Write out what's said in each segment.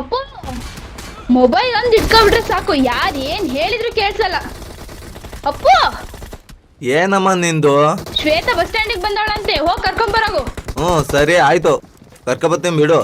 Appu mobile ಒಂದು ಇಟ್ಕೊಬಿಟ್ರೆ ಸಾಕು. ಯಾರು ಏನ್ ಹೇಳಿದ್ರು ಕೇಳ್ಸಲ್ಲ. ಅಪ್ಪ! ಏನಮ್ಮ ನಿಂದು? ಶ್ವೇತ ಬಸ್ ಸ್ಟ್ಯಾಂಡಿಗೆ ಬಂದವಳಂತೆ. ಹೋಗಿ ಕರ್ಕೊಂಬರೋಗು ಹ್ಞೂ ಸರಿ ಆಯ್ತು. ಕರ್ಕೊಬತ್ತೀನಿ ಬಿಡು.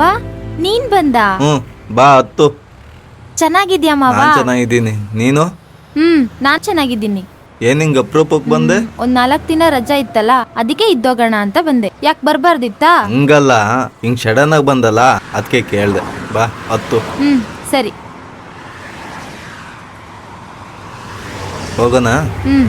ಮಾವ ನೀನ್ ಬಂದ? ಹ್ಮ್ ಬಾ ಹತ್ತು. ಚೆನ್ನಾಗಿದ್ಯಾ ಮಾವ? ನಾನ್ ಚೆನ್ನಾಗಿದ್ದೀನಿ. ನೀನು? ಹ್ಮ್ ನಾನ್ ಚೆನ್ನಾಗಿದ್ದೀನಿ. ಏನ್ ಹಿಂಗ್ ಅಪ್ರೂಪಕ್ ಬಂದೆ? ಒಂದ್ ನಾಲ್ಕ್ ದಿನ ರಜಾ ಇತ್ತಲ್ಲ ಅದಕ್ಕೆ ಇದ್ದೋಗೋಣ ಅಂತ ಬಂದೆ. ಯಾಕೆ ಬರ್ಬಾರ್ದಿತ್ತಾ? ಹಂಗಲ್ಲ ಹಿಂಗ್ ಸಡನ್ ಆಗಿ ಬಂದಲ್ಲ ಅದಕ್ಕೆ ಕೇಳ್ದೆ. ಬಾ ಹತ್ತು. ಹ್ಮ್ ಸರಿ. ಹೋಗೋಣ? ಹ್ಮ್.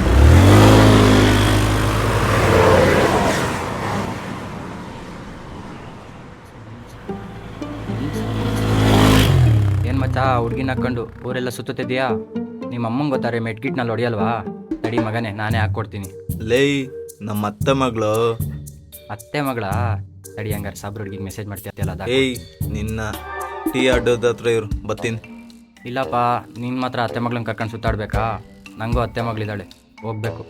ಹುಡ್ಗಿನ ಹಾಕೊಂಡು ಊರೆಲ್ಲ ಸುತ್ತುತ್ತಿದ್ಯಾ ನಿಮ್ಮ ಅಮ್ಮಂಗೆ ಗೊತ್ತಾರೆ ಮೆಟ್ಗಿಟ್ನಲ್ಲಿ ಹೊಡಿಯಲ್ವಾ? ನಡಿ ಮಗನೇ ನಾನೇ ಹಾಕ್ಕೊಡ್ತೀನಿ. ಲೇ ನಮ್ಮ ಅತ್ತೆ ಮಗಳು. ಅತ್ತೆ ಮಗಳ? ನಡಿ ಹಂಗಾರೆ ಸಾಬ್ರ ಹುಡುಗಿಗೆ ಮೆಸೇಜ್ ಮಾಡ್ತೀಯಲ್ಲ ಅದ ಏಯ್ ನಿನ್ನ ಟೀ ಅಡ್ಡದ ಹತ್ರ ಇವ್ರು ಬತ್ತೀನಿ ಇಲ್ಲಪ್ಪ ನಿನ್ನ ಮಾತ್ರ ಅತ್ತೆ ಮಗಳನ್ನ ಕರ್ಕೊಂಡು ಸುತ್ತಾಡ್ಬೇಕಾ? ನಂಗೂ ಅತ್ತೆ ಮಗಳಿದ್ದಾಳೆ ಹೋಗ್ಬೇಕು.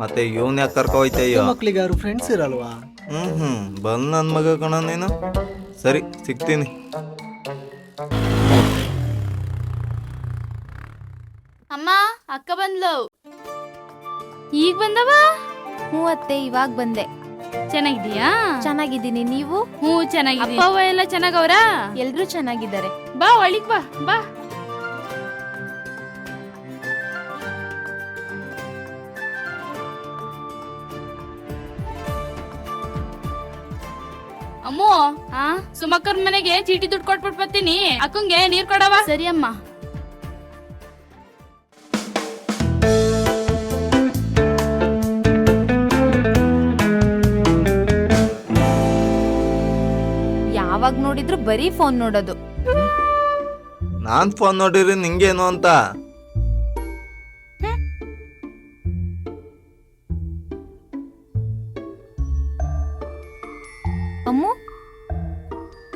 ಮತ್ತೆ ಇವನ್ ಯಾಕೆ ಕರ್ಕೊ ಹೋಯ್ತಯ್ಯೋ ಮಕ್ಳಿಗೆ ಯಾರು ಫ್ರೆಂಡ್ಸ್ ಇರಲ್ವಾ? ಹ್ಮ್ ಹ್ಮ್ ಬಂದ್ ನನ್ನ ಮಗ ಕಣ ನೀನು. ಸರಿ ಸಿಗ್ತೀನಿ. ಅಮ್ಮ ಅಕ್ಕ ಬಂದ್ಲು. ಈಗ ಬಂದವ? ಹ್ಞೂ ಅತ್ತೆ ಇವಾಗ ಬಂದೆ. ಚೆನ್ನಾಗಿದೀಯಾ ಚೆನ್ನಾಗಿದ್ದೀನಿ ನೀವು? ಹ್ಞೂ ಚೆನ್ನಾಗಿದ್ದೀನಿ. ಅಪ್ಪ ಅವ್ವ ಎಲ್ಲ ಚೆನ್ನಾಗವ್ರ? ಎಲ್ರೂ ಚೆನ್ನಾಗಿದ್ದಾರೆ. ಬಾ ಒಳಿಗ್ ಬಾ ಬಾ. ಅಮ್ಮೋ ಆ? ಸುಮಕ್ಕರ್ ಮನೆಗೆ ಚೀಟಿ ದುಡ್ಡು ಕೊಟ್ಬಿಟ್ ಬರ್ತೀನಿ. ಅಕ್ಕಂಗೆ ನೀರ್ ಕೊಡವ? ಸರಿ ಅಮ್ಮ. ಯಾವಾಗ ನೋಡಿದ್ರು ಬರೀ ಫೋನ್ ನೋಡೋದು. ನಾನ್ ಫೋನ್ ನೋಡಿರಿ ನಿಂಗೇನು ಅಂತ? ಅಮ್ಮು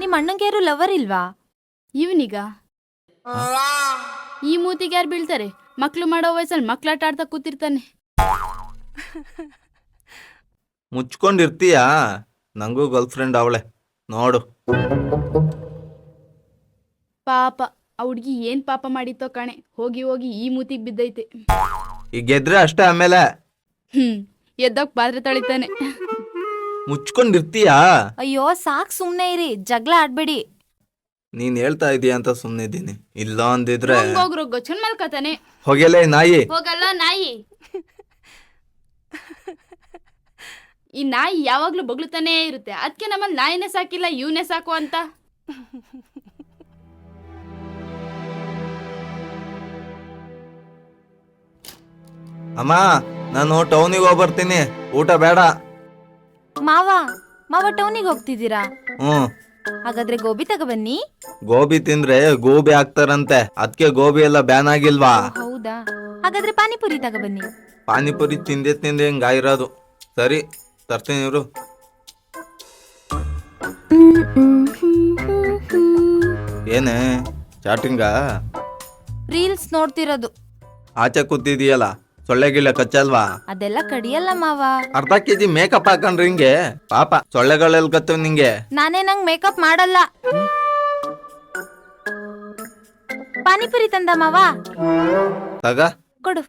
ನಿಮ್ ಅಣ್ಣಂಗೆ ಯಾರು ಲವರ್ ಇಲ್ವಾ? ಇವನಿಗ? ಈ ಮೂತಿಗೆ ಯಾರು ಬೀಳ್ತಾರೆ? ಮಕ್ಳು ಮಾಡೋ ವಯಸ್ಸಲ್ಲಿ ಮಕ್ಳಾಟ ಆಡ್ತಾ ಕೂತಿರ್ತಾನೆ. ಮುಚ್ಕೊಂಡಿರ್ತೀಯಾ? ನಂಗೂ ಗರ್ಲ್ ಫ್ರೆಂಡ್ ಅವಳೆ. ನೋಡು. ಪಾಪ ಆ ಹುಡ್ಗಿ ಏನ್ ಪಾಪ ಮಾಡಿತ್ತೋ ಕಣೆ ಹೋಗಿ ಹೋಗಿ ಈ ಮೂತಿಗ್ ಬಿದ್ದೈತೆ. ಈಗ ಗೆದ್ರೆ ಅಷ್ಟೇ ಆಮೇಲೆ? ಹ್ಮ್ ಎದ್ದೋಗ್ ಪಾತ್ರೆ ತೊಳಿತಾನೆ. ಮುಚ್ಕೊಂಡಿರ್ತೀಯಾ? ಅಯ್ಯೋ ಸಾಕ್ ಸುಮ್ನೆ ಇರಿ ಜಗಳ ಆಡ್ಬೇಡಿ. ನೀನ್ ಹೇಳ್ತಾ ಇದೀಯ ಅಂತ ಸುಮ್ಮನಿದ್ದೀನಿ ಇಲ್ಲ ಅಂದಿದ್ರೆ ಹೋಗ್ರು ಗೊಚ್ಚನ್ ಮಲ್ಕತಾನೆ ಹೋಗೆಲೇ ನಾಯಿ. ಹೋಗಲ್ಲ ನಾಯಿ. ಈ ನಾಯಿ ಯಾವಾಗ್ಲೂ ಬೊಗ್ಳುತ್ತಾನೇ ಇರುತ್ತೆ. ಅದಕ್ಕೆ ನಮ್ಮಲ್ಲಿ ನಾಯಿನೇ ಸಾಕಿಲ್ಲ ಇವನೇ ಸಾಕು ಅಂತ. ಅಮ್ಮ ನಾನು ಟೌನಿಗೆ ಹೋಗ್ಬರ್ತೀನಿ. ಊಟ ಬೇಡ. ಮಾವ ಮಾವ ಟೌನಿಗೆ ಹೋಗ್ತಿದ್ದೀರಾ? ಹ್ಮ್. ಹಾಗಾದ್ರೆ ಗೋಬಿ ತಗೊಬನ್ನಿ ಗೋಬಿ ತಿಂದ್ರೆ ಗೋಬಿ ಆಗ್ತಾರಂತೆ. ಅದಕ್ಕೆ ಗೋಬಿ ಎಲ್ಲ ಬ್ಯಾನ್ ಆಗಿಲ್ವಾ? ಹೌದಾ? ಹಾಗಾದ್ರೆ ಪಾನಿಪುರಿ ತಗೊಬನ್ನಿ ಪಾನಿಪುರಿ ತಿಂದೆ ತಿಂದೆ ಹಿಂಗಾಗಿರೋದು. ಸರಿ. ತರ್ತೀನಿ ಇವರು. ಏನೇ ಚಾಟಿಂಗ? ರೀಲ್ಸ್ ನೋಡ್ತಿರೋದು. ಆಚೆ ಕೂತಿದೀಯಲ್ಲ ಸೊಳ್ಳೆ ಗಿಳ್ಳೆ ಕಚ್ಚಲ್ವಾ? ಅದೆಲ್ಲ ಕಡಿಯಲ್ಲ ಮಾವ. ಅರ್ಧ ಕೆಜಿ ಮೇಕಪ್ ಹಾಕೊಂಡ್ರಿ ಹಿಂಗೆ? ಪಾಪ ಸೊಳ್ಳೆಗಳೆಲ್ಲ ಕತ್ತವ್ ನಿಂಗೆ. ನಾನೇ ನಂಗ್ ಮೇಕಪ್ ಮಾಡಲ್ಲ. ಪಾನಿಪುರಿ ತಂದ ಮಾವ? ತಗ. ಕೊಡು.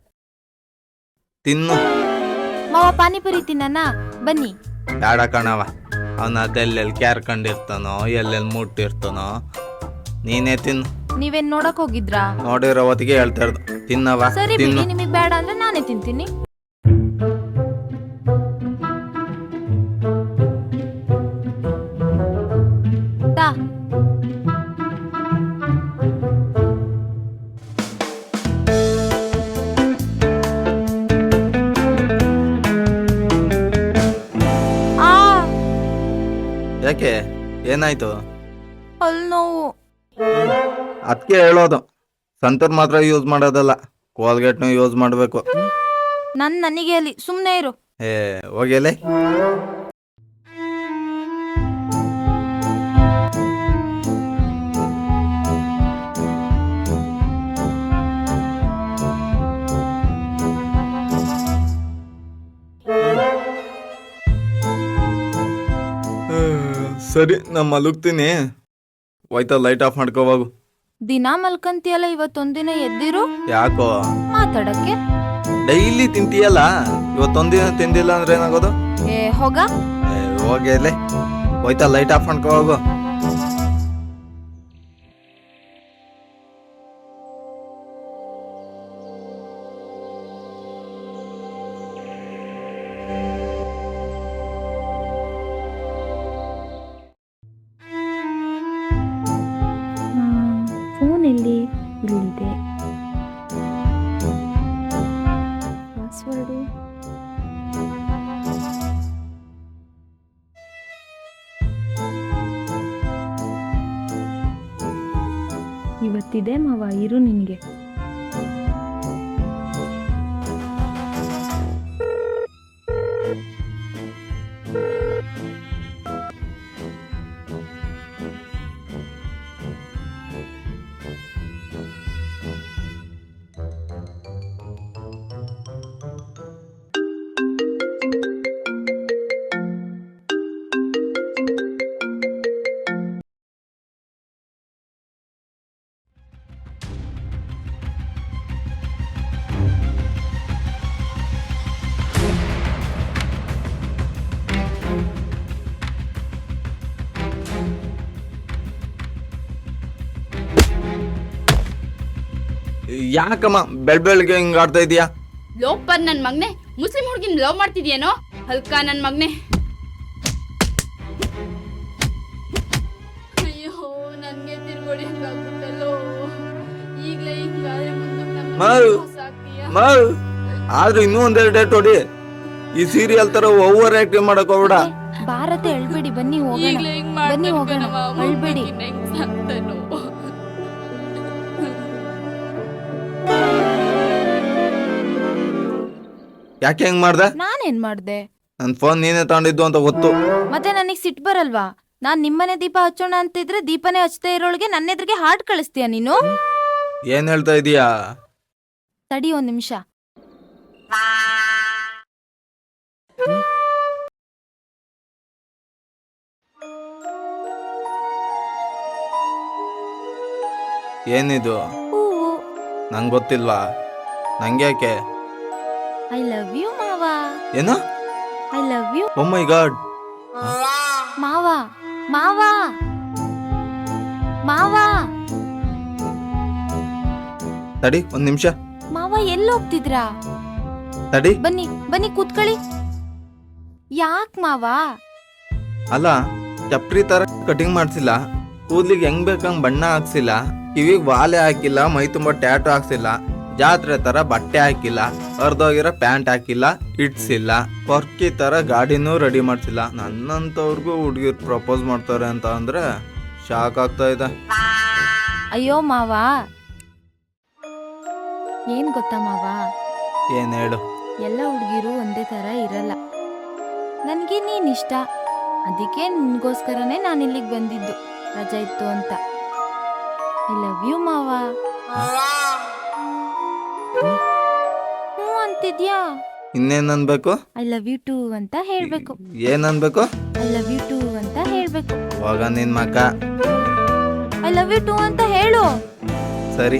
ತಿನ್ನು. ಪಾನಿಪುರಿ ತಿನ್ನನ ಬನ್ನಿ. ಬೇಡ ಕಣವ ಅವನ ಅದೆಲ್ಲೆಲ್ಲಿ ಕ್ಯಾರ್ಕೊಂಡಿರ್ತಾನೋ ಎಲ್ಲೆಲ್ಲಿ ಮುಟ್ಟಿರ್ತಾನೋ ನೀನೇ ತಿನ್ ನೀವೇನ್ ನೋಡಕ್ ಹೋಗಿದ್ರಾ? ನೋಡಿರೋ ಹೊತ್ತಿಗೆ ಹೇಳ್ತಾ ಇರೋದು. ತಿನ್ನವ ಸರಿ ತಿನ್ನು. ಬಿಡಿ ನಿಮಗ್ ಬೇಡ ಅಂದ್ರೆ ನಾನೇ ತಿಂತೀನಿ. ಏನಾಯ್ತು? ಅಲ್ಲಿ ನೋವು. ಅದಕ್ಕೆ ಹೇಳೋದು. ಸಂತೂರ್ ಮಾತ್ರ ಯೂಸ್ ಮಾಡೋದಲ್ಲ. ಕೋಲ್ಗೇಟ್ನು ಯೂಸ್ ಮಾಡಬೇಕು. ನನ್ನ ನನಗೆ ಅಲ್ಲಿ ಸುಮ್ನೆ ಇರು. ಏ ಹೋಗಿಲೆ ಸರಿ ನಾ ಮಲಗ್ತೀನಿ. ಹೋಯ್ತಾ ಲೈಟ್ ಆಫ್ ಮಾಡ್ಕೋವಾಗು ದಿನ ಮಲ್ಕಂತಿಯಲ್ಲ ಇವತ್ತೊಂದಿನ ಎದ್ದಿರು? ಯಾಕೋ? ಮಾತಾಡಕ್ಕೆ? ಡೈಲಿ ತಿಂತೀಯಲ್ಲ? ಇವತ್ತೊಂದಿನ ತಿಂದಿಲ್ಲ ಅಂದ್ರೆ ಏನಾಗೋದು? ಏ ಹೋಗ. ಹೋಗಿಲೆ ಹೋಯ್ತಾ ಲೈಟ್ ಆಫ್ ಮಾಡ್ಕೋವಾಗು ಫೋನ್ ಎಲ್ಲಿ ಇಲ್ಲಿದೆ ಇವತ್ತಿದೆ ಮಾವ ಇರು ನಿನ್ಗೆ. ಯಾಕಮ್ಮ ಬೆಳ್ ಬೆಳಗ್ಗೆ ಹಿಂಗ್ ಆಡ್ತಾ ಇದೀಯಾ ಲೋಪರ್ ನನ್ ಮಗ್ನೆ ಮುಸ್ಲಿಂ ಹುಡುಗಿನ ಲವ್ ಮಾಡ್ತಿದ್ಯೇನೋ ಹಲ್ಕ ನನ್ ಮಗ್ನೆ ಅಯ್ಯೋ ನನ್ಗೆ ತಿರ್ಗೊಡಿ ಹಂಗಾಗ್ಬಿಟ್ಟಲ್ಲೋ ಈಗ್ಲೇ ಹಿಂಗಾದ್ರೆ ಮುಂದಕ್ಕೆ ನನ್ ಮಾಡು. ಮೋಸ ಆಗ್ತೀಯಾ? ಮಾಡು. ಆದ್ರೆ ಇನ್ನೂ ಒಂದೆರಡು ಡೇಟ್ ಹೊಡಿ ಈ ಸೀರಿಯಲ್ ತರ ಓವರ್ ಆಕ್ಟಿಂಗ್ ಮಾಡಕ್ ಹೋಗ್ಬೇಡ ಭಾರತ ಹೇಳ್ಬೇಡಿ ಬನ್ನಿ ಹೋಗೋಣ ಈಗ್ಲೇ ಹಿಂಗ್ ಬನ್ನಿ ಹೋಗೋಣ ಹೇಳ್ಬೇಡಿ ಅಳ್ಬೇಡಿ ಸಾಕ್ತಾನೋ. ಯಾಕೆ ಹೆಂಗ್ ಮಾಡ್ದೆ? ನಾನೇನ್ ಮಾಡ್ದೆ? ನನ್ ಫೋನ್ ನೀನೇ ತಗೊಂಡಿದ್ದು ಅಂತ ಗೊತ್ತು. ಮತ್ತೆ ನನಗ್ ಸಿಟ್ ಬರಲ್ವಾ? ನಾನ್ ನಿಮ್ಮನೆ ದೀಪ ಹಚ್ಚೋಣ ಅಂತಿದ್ರೆ ದೀಪನೇ ಹಚ್ತಾ ಇರೋಳಿಗೆ ನನ್ನ ಎದುರಿಗೆ ಹಾರ್ಟ್ ಕಳಿಸ್ತೀಯ ನೀನು? ಏನ್ ಹೇಳ್ತಾ ಇದೀಯಾ? ತಡಿ ಒಂದ್ ನಿಮಿಷ. ಏನಿದು? ನಂಗೆ ಗೊತ್ತಿಲ್ವಾ ಗೊತ್ತಿಲ್ವಾ? ನಂಗ್ಯಾಕೆ? ಐ ಲವ್ ಯು ಮಾವ. ಏನು? I love you oh my God ಮಾವ ಮಾವ. ಮಾವ. ತಡಿ ಒಂದ್ ನಿಮಿಷ. ಮಾವ ಎಲ್ಲಿ ಹೋಗ್ತಿದ್ರಾ ತಡಿ. ಬನ್ನಿ ಬನ್ನಿ ಕೂತ್ಕೊಳ್ಳಿ. ಯಾಕ್ ಮಾವ? ಅಲ್ಲ ಚಪ್ರಿ ತರ ಕಟಿಂಗ್ ಮಾಡ್ಸಿಲ್ಲ. ಕೂದ್ಲಿಗೆ ಹೆಂಗ್ ಬೇಕಂಗ್ ಬಣ್ಣ ಹಾಕ್ಸಿಲ್ಲ. ಕಿವಿಗೆ ವಾಲೆ ಹಾಕಿಲ್ಲ ಮೈ ತುಂಬಾ ಟ್ಯಾಟು ಹಾಕ್ಸಿಲ್ಲ. ಜಾತ್ರೆ ತರ ಬಟ್ಟೆ ಹಾಕಿಲ್ಲ ಹರ್ದೋಗಿರೋ ಪ್ಯಾಂಟ್ ಹಾಕಿಲ್ಲ ಇಟ್ಸಿಲ್ಲ ಪರ್ಕಿ ತರ ಗಾಡಿನೂ ರೆಡಿ ಮಾಡ್ಸಿಲ್ಲ. ನನ್ನಂತವ್ರಿಗೂ ಹುಡುಗಿರ್ ಪ್ರಪೋಸ್ ಮಾಡ್ತಾರೆ ಅಂತ ಅಂದ್ರೆ ಶಾಕ್ ಆಗ್ತಾ ಇದೆ. ಅಯ್ಯೋ ಮಾವ. ಏನ್ ಗೊತ್ತಾ ಮಾವ? ಏನ್ ಹೇಳು? ಎಲ್ಲ ಹುಡುಗಿರು ಒಂದೇ ತರ ಇರಲ್ಲ. ನನಗೆ ನೀನ್ ಇಷ್ಟ. ಅದಕ್ಕೆ ನಿನ್ಗೋಸ್ಕರನೇ ನಾನು ಇಲ್ಲಿಗೆ ಬಂದಿದ್ದು. ರಜಾ ಇತ್ತು ಅಂತ. ಐ ಲವ್ ಯು ಮಾವ. ಅಂತಿದ್ಯಾ ಇನ್ನೇನ್ ಅನ್ಬೇಕು? ಐ ಲವ್ ಯು ಟು ಅಂತ ಹೇಳ್ಬೇಕು. ಏನ್ ಅನ್ಬೇಕು? ಐ ಲವ್ ಯು ಟು ಅಂತ ಹೇಳ್ಬೇಕು. ಹೋಗ ನಿನ್ ಮಕ್ಕ ಐ ಲವ್ ಯು ಟು ಅಂತ ಹೇಳು. ಸರಿ.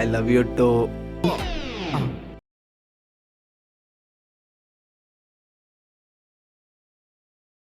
I love you to